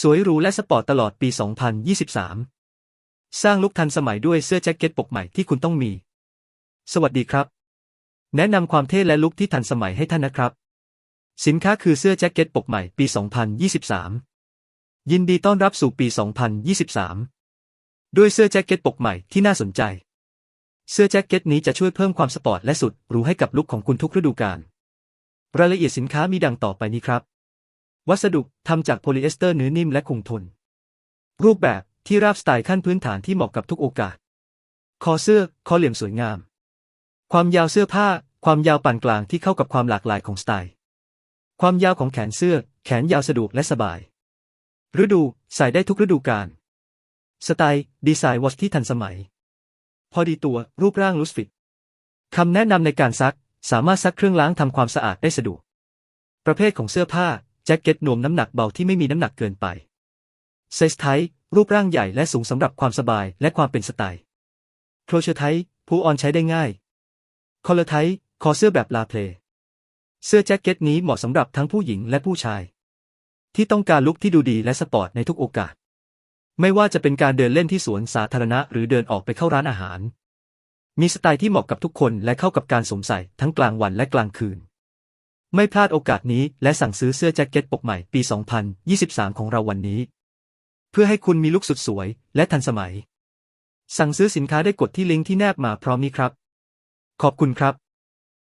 สวยหรูและสปอร์ตตลอดปี 2023 สร้างลุคทันสมัยด้วยเสื้อแจ็คเก็ตปกใหม่ที่คุณต้องมี สวัสดีครับ แนะนำความเท่และลุคที่ทันสมัยให้ท่านนะครับ สินค้าคือเสื้อแจ็คเก็ตปกใหม่ปี 2023 ยินดีต้อนรับสู่ปี 2023 ด้วยเสื้อแจ็คเก็ตปกใหม่ที่น่าสนใจ เสื้อแจ็คเก็ตนี้จะช่วยเพิ่มความสปอร์ตและสุดหรูให้กับลุคของคุณทุกฤดูกาล รายละเอียดสินค้ามีดังต่อไปนี้ครับ วัสดุทำจากโพลีเอสเตอร์เนื้อนิ่มและคงทน รูปแบบที่ราบสไตล์ขั้นพื้นฐานที่เหมาะกับทุกโอกาส คอเสื้อ คอเหลี่ยมสวยงาม ความยาวเสื้อผ้า ความยาวปานกลางที่เข้ากับความหลากหลายของสไตล์ ความยาวของแขนเสื้อ แขนยาวสะดวกและสบาย ฤดู ใส่ได้ทุกฤดูกาล สไตล์ ดีไซน์วอชที่ทันสมัย พอดีตัว รูปร่างลุสฟิตคำแนะนำในการซัก สามารถซักเครื่องล้างทำความสะอาดได้สะดวก ประเภทของเสื้อผ้า แจ็คเก็ตหนวมน้ำหนักเบาที่ไม่มีน้ำหนักเกินไปเซสไทรูปร่างใหญ่และสูงสำหรับความสบายและความเป็นสไตล์โครเชอร์ไทผู้ออนใช้ได้ง่าย คอลเลอร์ไทคอเสื้อแบบลาเพลเสื้อแจ็คเก็ตนี้เหมาะสำหรับทั้งผู้หญิงและผู้ชาย ที่ต้องการลุคที่ดูดีและสปอร์ตในทุกโอกาส ไม่ว่าจะเป็นการเดินเล่นที่สวนสาธารณะหรือเดินออกไปเข้าร้านอาหาร มีสไตล์ที่เหมาะกับทุกคนและเข้ากับการสวมใส่ทั้งกลางวันและกลางคืน ไม่พลาดโอกาสนี้และสั่งซื้อเสื้อแจ็คเก็ตปกใหม่ปี 2023 ของเราวันนี้ เพื่อให้คุณมีลุคสุดสวยและทันสมัย สั่งซื้อสินค้าได้กดที่ลิงก์ที่แนบมาพร้อมนี้ครับ ขอบคุณครับ